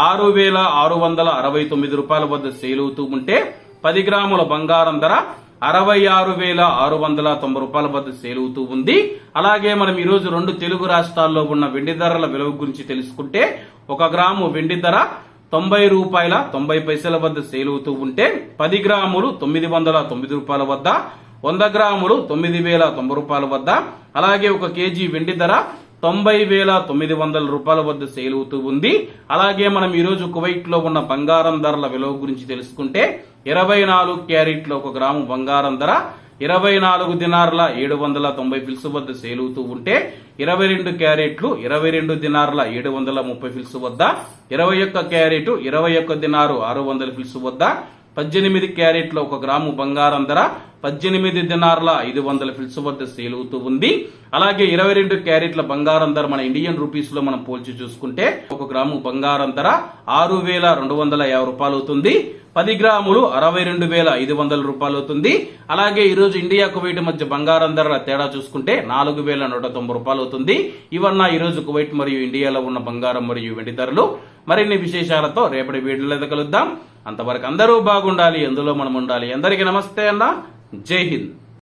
ఆరు వేల ఆరు వందల అరవై తొమ్మిది రూపాయల వద్ద సేల్ అవుతూ ఉంటే పది గ్రాముల బంగారం ధర అరవై ఆరు వేల ఆరు వందల తొంభై రూపాయల వద్ద సేల్ అవుతూ ఉంది. అలాగే మనం ఈరోజు రెండు తెలుగు రాష్ట్రాల్లో ఉన్న వెండి ధరల విలువ గురించి తెలుసుకుంటే ఒక గ్రాము వెండి ధర తొంభై రూపాయల తొంభై పైసల వద్ద సేల్ అవుతూ ఉంటే పది గ్రాములు తొమ్మిది వందల తొమ్మిది రూపాయల వద్ద వంద గ్రాములు తొమ్మిది వేల తొంభై రూపాయల వద్ద అలాగే ఒక కేజీ వెండి ధర తొంభై వేల తొమ్మిది వందల రూపాయల వద్ద సేల్ అవుతూ ఉంది. అలాగే మనం ఈరోజు కువైట్లో కువైట్లో ఉన్న బంగారం ధరల విలువ గురించి తెలుసుకుంటే ఇరవై నాలుగు క్యారెట్ల ఒక గ్రాము బంగారం ధర ఇరవై నాలుగు దినార్ల ఏడు వందల తొంభై ఫిల్స్ వద్ద సేల్ అవుతూ ఉంటే ఇరవై రెండు క్యారెట్లు ఇరవై రెండు దినార్ల ఏడు వందల ముప్పై ఫిల్స్ వద్ద ఇరవై ఒక్క క్యారెట్ ఇరవై ఒక్క దినారు ఆరు వందల ఫిల్స్ వద్ద పద్దెనిమిది క్యారెట్ల ఒక గ్రాము బంగారం ధర పద్దెనిమిది దినార్ల ఐదు వందల ఫిల్స్ వద్ద సేల్ అవుతూ ఉంది. అలాగే ఇరవై రెండు క్యారెట్ల బంగారం ధర మన ఇండియన్ రూపీస్లో మనం పోల్చి చూసుకుంటే ఒక గ్రాము బంగారం ధర ఆరు వేల రెండు వందల యాభై రూపాయలు అవుతుంది. పది గ్రాములు అరవై రెండు వేల ఐదు వందల రూపాయలు అవుతుంది. అలాగే ఈ రోజు ఇండియా కువైట్ మధ్య బంగారం ధరల తేడా చూసుకుంటే నాలుగు వేల నూట తొంభై రూపాయలు అవుతుంది. ఇవన్న ఈ రోజు కువైట్ మరియు ఇండియాలో ఉన్న బంగారం మరియు వెండి ధరలు. మరిన్ని విశేషాలతో రేపటి వీడియోలో కలుద్దాం. అంతవరకు అందరూ బాగుండాలి. ఎందులో మనం ఉండాలి. అందరికీ నమస్తే అన్న. जय हिंद।